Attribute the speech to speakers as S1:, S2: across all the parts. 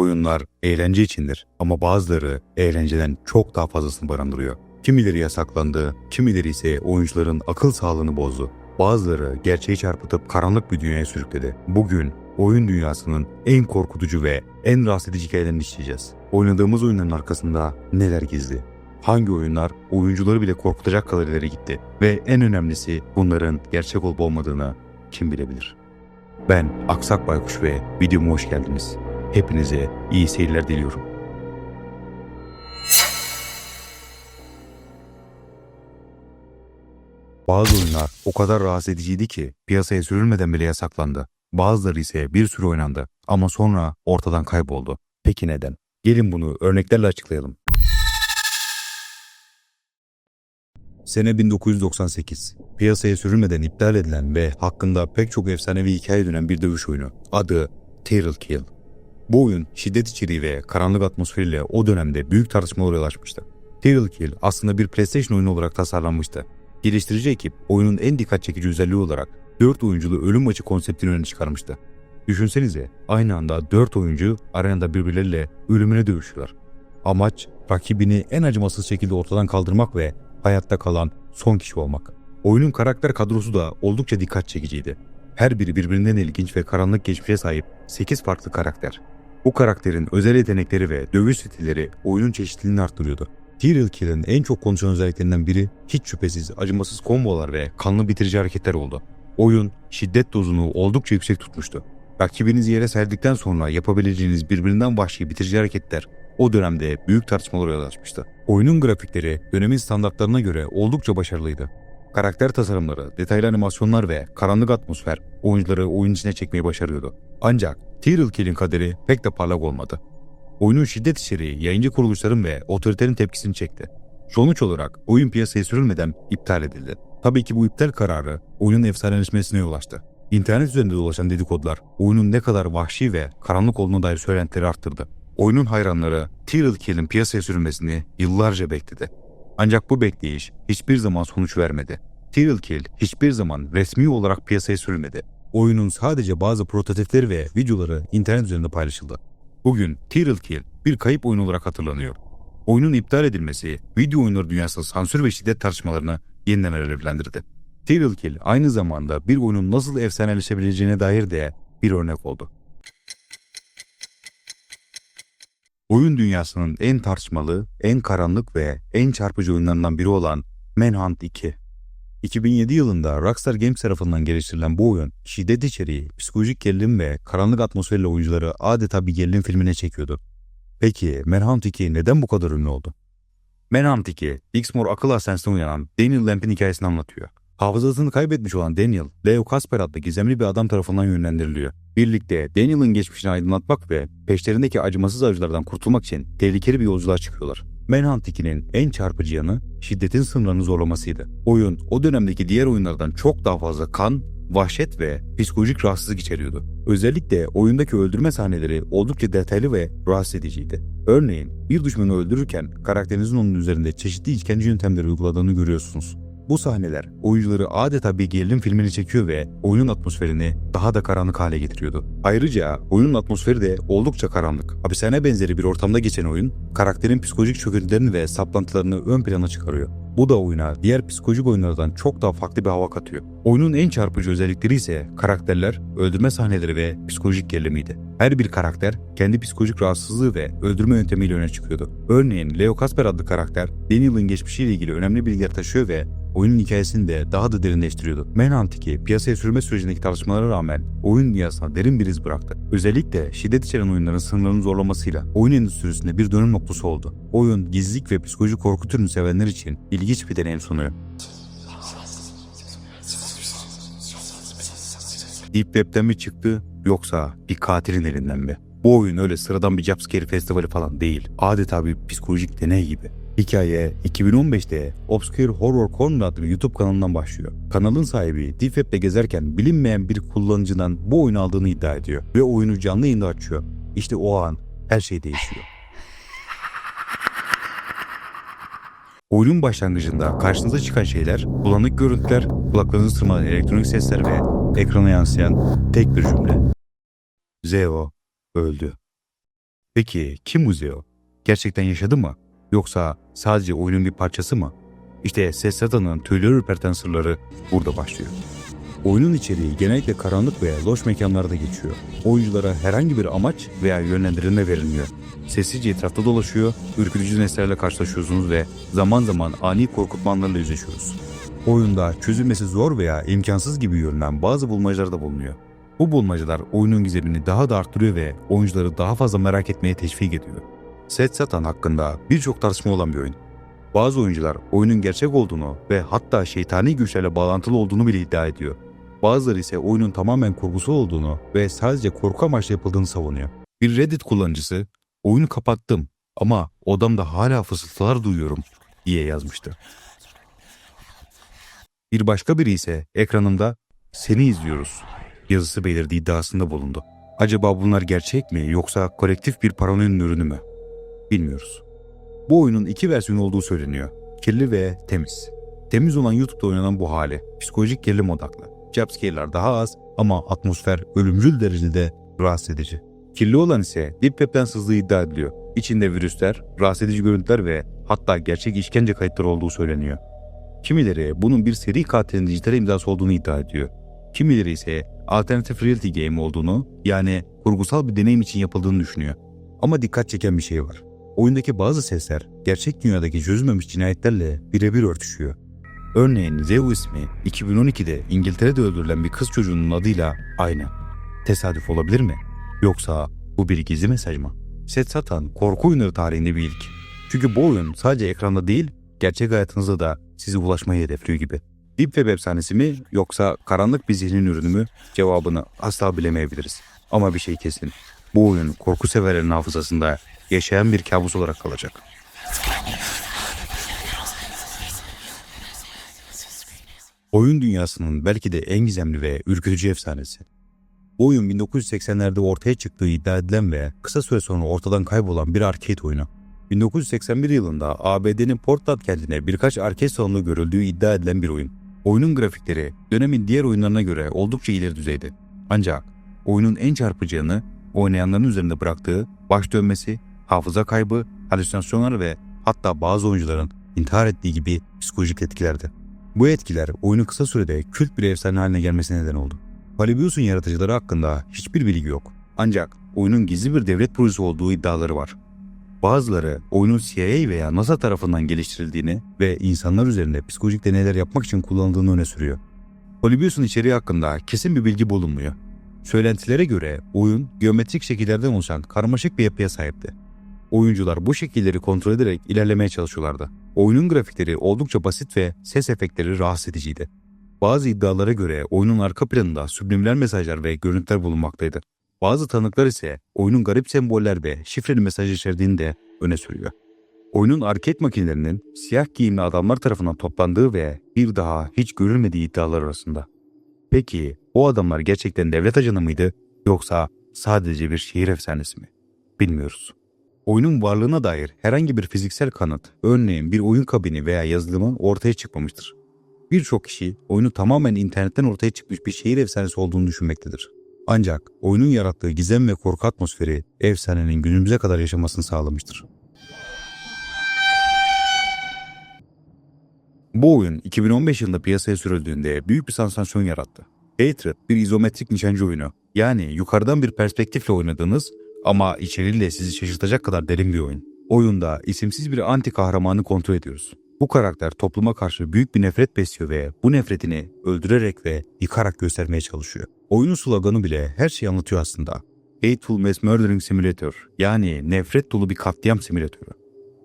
S1: Oyunlar eğlence içindir ama bazıları eğlenceden çok daha fazlasını barındırıyor. Kimileri yasaklandı, kimileri ise oyuncuların akıl sağlığını bozdu. Bazıları gerçeği çarpıtıp karanlık bir dünyaya sürükledi. Bugün oyun dünyasının en korkutucu ve en rahatsız edici hikayelerini işleyeceğiz. Oynadığımız oyunların arkasında neler gizli? Hangi oyunlar oyuncuları bile korkutacak kadar ileri gitti? Ve en önemlisi bunların gerçek olup olmadığını kim bilebilir? Ben Aksak Baykuş ve videoma hoş geldiniz. Hepinize iyi seyirler diliyorum. Bazı oyunlar o kadar rahatsız ediciydi ki piyasaya sürülmeden bile yasaklandı. Bazıları ise bir süre oynandı ama sonra ortadan kayboldu. Peki neden? Gelin bunu örneklerle açıklayalım. Sene 1998. Piyasaya sürülmeden iptal edilen ve hakkında pek çok efsanevi hikaye dönen bir dövüş oyunu. Adı Terrell Kill. Bu oyun şiddet içeriği ve karanlık atmosferiyle o dönemde büyük tartışmalara yol açmıştı. Terrell Kill aslında bir PlayStation oyunu olarak tasarlanmıştı. Geliştirici ekip oyunun en dikkat çekici özelliği olarak 4 oyunculu ölüm maçı konseptini öne çıkarmıştı. Düşünsenize aynı anda 4 oyuncu arenada birbirleriyle ölümüne dövüşüyorlar. Amaç rakibini en acımasız şekilde ortadan kaldırmak ve hayatta kalan son kişi olmak. Oyunun karakter kadrosu da oldukça dikkat çekiciydi. Her biri birbirinden ilginç ve karanlık geçmişe sahip 8 farklı karakter. Bu karakterin özel yetenekleri ve dövüş stilleri oyunun çeşitliliğini arttırıyordu. Serial Kill'in en çok konuşulan özelliklerinden biri hiç şüphesiz acımasız kombolar ve kanlı bitirici hareketler oldu. Oyun şiddet dozunu oldukça yüksek tutmuştu. Rakibinizi yere serdikten sonra yapabileceğiniz birbirinden vahşi bitirici hareketler o dönemde büyük tartışmalara yol açmıştı. Oyunun grafikleri dönemin standartlarına göre oldukça başarılıydı. Karakter tasarımları, detaylı animasyonlar ve karanlık atmosfer oyuncuları oyun içine çekmeyi başarıyordu. Ancak Serial Kill'in kaderi pek de parlak olmadı. Oyunun şiddet içeriği yayıncı kuruluşların ve otoriterin tepkisini çekti. Sonuç olarak oyun piyasaya sürülmeden iptal edildi. Tabii ki bu iptal kararı oyunun efsaneleşmesine yol açtı. İnternet üzerinde dolaşan dedikodular oyunun ne kadar vahşi ve karanlık olduğuna dair söylentileri arttırdı. Oyunun hayranları Serial Kill'in piyasaya sürülmesini yıllarca bekledi. Ancak bu bekleyiş hiçbir zaman sonuç vermedi. Serial Kill hiçbir zaman resmi olarak piyasaya sürülmedi. Oyunun sadece bazı prototipleri ve videoları internet üzerinde paylaşıldı. Bugün Serial Kill bir kayıp oyun olarak hatırlanıyor. Oyunun iptal edilmesi video oyunları dünyasında sansür ve şiddet tartışmalarını yeniden alevlendirdi. Serial Kill aynı zamanda bir oyunun nasıl efsaneleşebileceğine dair de bir örnek oldu. Oyun dünyasının en tartışmalı, en karanlık ve en çarpıcı oyunlarından biri olan Manhunt 2. 2007 yılında Rockstar Games tarafından geliştirilen bu oyun, şiddet içeriği, psikolojik gerilim ve karanlık atmosferle oyuncuları adeta bir gerilim filmine çekiyordu. Peki Manhunt 2 neden bu kadar ünlü oldu? Manhunt 2, Dixmoor akıl hastanesine uyanan Daniel Lamp'in hikayesini anlatıyor. Hafızasını kaybetmiş olan Daniel, Leo Kasper adlı gizemli bir adam tarafından yönlendiriliyor. Birlikte Daniel'ın geçmişini aydınlatmak ve peşlerindeki acımasız avcılardan kurtulmak için tehlikeli bir yolculuğa çıkıyorlar. Manhunt 2'nin en çarpıcı yanı şiddetin sınırlarını zorlamasıydı. Oyun o dönemdeki diğer oyunlardan çok daha fazla kan, vahşet ve psikolojik rahatsızlık içeriyordu. Özellikle oyundaki öldürme sahneleri oldukça detaylı ve rahatsız ediciydi. Örneğin bir düşmanı öldürürken karakterinizin onun üzerinde çeşitli işkence yöntemleri uyguladığını görüyorsunuz. Bu sahneler oyuncuları adeta bir gerilim filmini çekiyor ve oyunun atmosferini daha da karanlık hale getiriyordu. Ayrıca oyunun atmosferi de oldukça karanlık. Hapishane benzeri bir ortamda geçen oyun, karakterin psikolojik çöküntülerini ve saplantılarını ön plana çıkarıyor. Bu da oyuna diğer psikolojik oyunlardan çok daha farklı bir hava katıyor. Oyunun en çarpıcı özellikleri ise karakterler, öldürme sahneleri ve psikolojik gerilimiydi. Her bir karakter kendi psikolojik rahatsızlığı ve öldürme yöntemiyle öne çıkıyordu. Örneğin Leo Kasper adlı karakter Daniel'ın geçmişiyle ilgili önemli bilgiler taşıyor ve oyunun hikayesini de daha da derinleştiriyordu. Manhunt 2 piyasaya sürme sürecindeki tartışmalara rağmen oyun dünyasına derin bir iz bıraktı. Özellikle şiddet içeren oyunların sınırlarını zorlamasıyla oyun endüstrisinde bir dönüm noktası oldu. Oyun gizlilik ve psikolojik korku türünü sevenler için ilginç bir deneyim sunuyor. Deep Web'den mi çıktı yoksa bir katilin elinden mi? Bu oyun öyle sıradan bir jumpscare festivali falan değil. Adeta bir psikolojik deney gibi. Hikaye 2015'te Obscure Horror Corner adlı YouTube kanalından başlıyor. Kanalın sahibi Deep Web'de gezerken bilinmeyen bir kullanıcıdan bu oyunu aldığını iddia ediyor ve oyunu canlı yayında açıyor. İşte o an her şey değişiyor. Oyunun başlangıcında karşınıza çıkan şeyler bulanık görüntüler, kulaklarınızı tırmalayan elektronik sesler ve ekrana yansıyan tek bir cümle. Zeo öldü. Peki kim Muzeo? Gerçekten yaşadı mı? Yoksa sadece oyunun bir parçası mı? İşte Seth Satan'ın tüyleri ürperten sırları burada başlıyor. Oyunun içeriği genellikle karanlık veya loş mekanlarda geçiyor. Oyunculara herhangi bir amaç veya yönlendirilme verilmiyor. Sessizce etrafta dolaşıyor, ürkütücü nesnelerle karşılaşıyorsunuz ve zaman zaman ani korkutmanlarla yüzleşiyoruz. Oyunda çözülmesi zor veya imkansız gibi görünen bazı bulmacalar da bulunuyor. Bu bulmacalar oyunun gizemini daha da arttırıyor ve oyuncuları daha fazla merak etmeye teşvik ediyor. Set Satan hakkında birçok tartışma olan bir oyun. Bazı oyuncular oyunun gerçek olduğunu ve hatta şeytani güçlerle bağlantılı olduğunu bile iddia ediyor. Bazıları ise oyunun tamamen kurgusal olduğunu ve sadece korku amaçlı yapıldığını savunuyor. Bir Reddit kullanıcısı, oyunu kapattım ama odamda hala fısıltılar duyuyorum diye yazmıştı. Bir başka biri ise ekranımda seni izliyoruz yazısı belirdiği iddiasında bulundu. Acaba bunlar gerçek mi yoksa kolektif bir paranoyanın ürünü mü? Bilmiyoruz. Bu oyunun iki versiyonu olduğu söyleniyor. Kirli ve temiz. Temiz olan YouTube'da oynanan bu hali psikolojik gerilim odaklı. Jumpscare'lar daha az ama atmosfer ölümcül derecede rahatsız edici. Kirli olan ise Deep Web'den sızdığı iddia ediliyor. İçinde virüsler, rahatsız edici görüntüler ve hatta gerçek işkence kayıtları olduğu söyleniyor. Kimileri bunun bir seri katilin dijital imzası olduğunu iddia ediyor. Kimileri ise alternatif reality game olduğunu yani kurgusal bir deneyim için yapıldığını düşünüyor. Ama dikkat çeken bir şey var. Oyundaki bazı sesler gerçek dünyadaki çözülmemiş cinayetlerle birebir örtüşüyor. Örneğin Zeo ismi 2012'de İngiltere'de öldürülen bir kız çocuğunun adıyla aynı. Tesadüf olabilir mi? Yoksa bu bir gizli mesaj mı? Set Satan korku oyunları tarihinde bir ilk. Çünkü bu oyun sadece ekranda değil, gerçek hayatınızda da sizi ulaşmayı hedefliyor gibi. Deep Web efsanesi mi yoksa karanlık bir zihnin ürünü mü cevabını asla bilemeyebiliriz. Ama bir şey kesin. Bu oyun korku severlerin hafızasında yaşayan bir kabus olarak kalacak. Oyun dünyasının belki de en gizemli ve ürkütücü efsanesi. Bu oyun 1980'lerde ortaya çıktığı iddia edilen ve kısa süre sonra ortadan kaybolan bir arcade oyunu. 1981 yılında ABD'nin Portland kentine birkaç arcade salonu görüldüğü iddia edilen bir oyun. Oyunun grafikleri dönemin diğer oyunlarına göre oldukça ileri düzeyde. Ancak oyunun en çarpıcı yanı oynayanların üzerinde bıraktığı baş dönmesi, hafıza kaybı, halüsinasyonlar ve hatta bazı oyuncuların intihar ettiği gibi psikolojik etkilerdi. Bu etkiler oyunun kısa sürede kült bir efsane haline gelmesine neden oldu. Polybius'un yaratıcıları hakkında hiçbir bilgi yok. Ancak oyunun gizli bir devlet projesi olduğu iddiaları var. Bazıları oyunun CIA veya NASA tarafından geliştirildiğini ve insanlar üzerinde psikolojik deneyler yapmak için kullanıldığını öne sürüyor. Polybius'un içeriği hakkında kesin bir bilgi bulunmuyor. Söylentilere göre oyun geometrik şekillerden oluşan karmaşık bir yapıya sahipti. Oyuncular bu şekilleri kontrol ederek ilerlemeye çalışıyorlardı. Oyunun grafikleri oldukça basit ve ses efektleri rahatsız ediciydi. Bazı iddialara göre oyunun arka planında subliminal mesajlar ve görüntüler bulunmaktaydı. Bazı tanıklar ise oyunun garip semboller ve şifreli mesaj içerdiğini de öne sürüyor. Oyunun arcade makinelerinin siyah giyimli adamlar tarafından toplandığı ve bir daha hiç görülmediği iddialar arasında. Peki o adamlar gerçekten devlet ajanı mıydı yoksa sadece bir şehir efsanesi mi? Bilmiyoruz. Oyunun varlığına dair herhangi bir fiziksel kanıt, örneğin bir oyun kabini veya yazılımı ortaya çıkmamıştır. Birçok kişi oyunu tamamen internetten ortaya çıkmış bir şehir efsanesi olduğunu düşünmektedir. Ancak oyunun yarattığı gizem ve korku atmosferi efsanenin günümüze kadar yaşamasını sağlamıştır. Bu oyun 2015 yılında piyasaya sürüldüğünde büyük bir sansasyon yarattı. Hatred bir izometrik nişancı oyunu. Yani yukarıdan bir perspektifle oynadığınız ama içeriğiyle sizi şaşırtacak kadar derin bir oyun. Oyunda isimsiz bir anti kahramanı kontrol ediyoruz. Bu karakter topluma karşı büyük bir nefret besliyor ve bu nefretini öldürerek ve yıkarak göstermeye çalışıyor. Oyunun sloganı bile her şeyi anlatıyor aslında. Hateful Mass Murdering Simulator yani nefret dolu bir katliam simülatörü.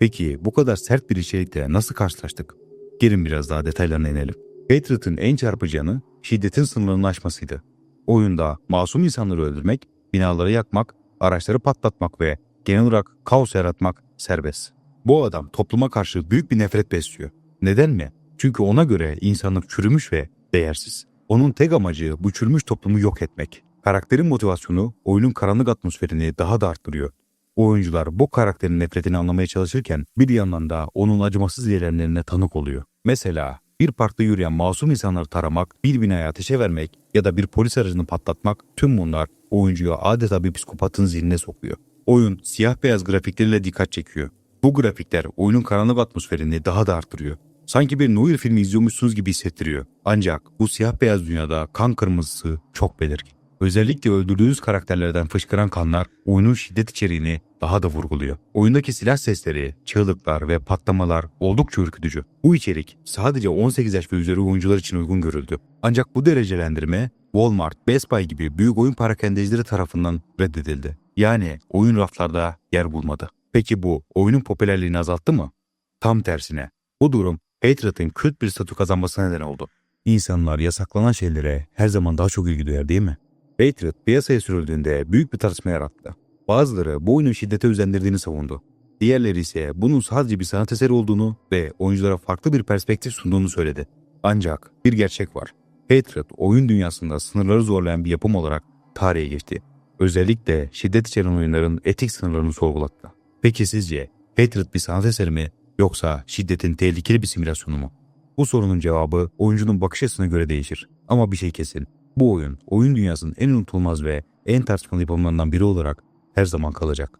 S1: Peki bu kadar sert bir içerikle nasıl karşılaştık? Gelin biraz daha detaylarına inelim. Hatred'ın en çarpıcı yanı şiddetin sınırlarını aşmasıydı. Oyunda masum insanları öldürmek, binaları yakmak, araçları patlatmak ve genel olarak kaos yaratmak serbest. Bu adam topluma karşı büyük bir nefret besliyor. Neden mi? Çünkü ona göre insanlık çürümüş ve değersiz. Onun tek amacı bu çürümüş toplumu yok etmek. Karakterin motivasyonu oyunun karanlık atmosferini daha da arttırıyor. Oyuncular bu karakterin nefretini anlamaya çalışırken bir yandan da onun acımasız eylemlerine tanık oluyor. Mesela bir parkta yürüyen masum insanları taramak, bir binaya ateşe vermek ya da bir polis aracını patlatmak tüm bunlar oyuncuyu adeta bir psikopatın zihnine sokuyor. Oyun siyah beyaz grafikleriyle dikkat çekiyor. Bu grafikler oyunun karanlık atmosferini daha da arttırıyor. Sanki bir Noir filmi izliyormuşsunuz gibi hissettiriyor. Ancak bu siyah beyaz dünyada kan kırmızısı çok belirgin. Özellikle öldürdüğünüz karakterlerden fışkıran kanlar oyunun şiddet içeriğini daha da vurguluyor. Oyundaki silah sesleri, çığlıklar ve patlamalar oldukça ürkütücü. Bu içerik sadece 18 yaş ve üzeri oyuncular için uygun görüldü. Ancak bu derecelendirme Walmart, Best Buy gibi büyük oyun parakendecileri tarafından reddedildi. Yani oyun raflarda yer bulmadı. Peki bu oyunun popülerliğini azalttı mı? Tam tersine. Bu durum Hatred'in kült bir statü kazanmasına neden oldu. İnsanlar yasaklanan şeylere her zaman daha çok ilgi duyar değil mi? Hatred piyasaya sürüldüğünde büyük bir tartışma yarattı. Bazıları bu oyunun şiddete özendirdiğini savundu. Diğerleri ise bunun sadece bir sanat eseri olduğunu ve oyunculara farklı bir perspektif sunduğunu söyledi. Ancak bir gerçek var. Hatred oyun dünyasında sınırları zorlayan bir yapım olarak tarihe geçti. Özellikle şiddet içeren oyunların etik sınırlarını sorgulattı. Peki sizce Hatred bir sanat eseri mi yoksa şiddetin tehlikeli bir simülasyonu mu? Bu sorunun cevabı oyuncunun bakış açısına göre değişir. Ama bir şey kesin. Bu oyun, oyun dünyasının en unutulmaz ve en tartışmalı yapımlarından biri olarak her zaman kalacak.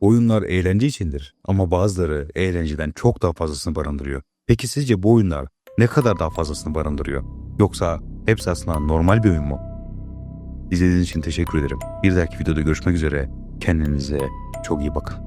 S1: Oyunlar eğlence içindir ama bazıları eğlenceden çok daha fazlasını barındırıyor. Peki sizce bu oyunlar ne kadar daha fazlasını barındırıyor? Yoksa hepsi aslında normal bir oyun mu? İzlediğiniz için teşekkür ederim. Bir dahaki videoda görüşmek üzere. Kendinize çok iyi bakın.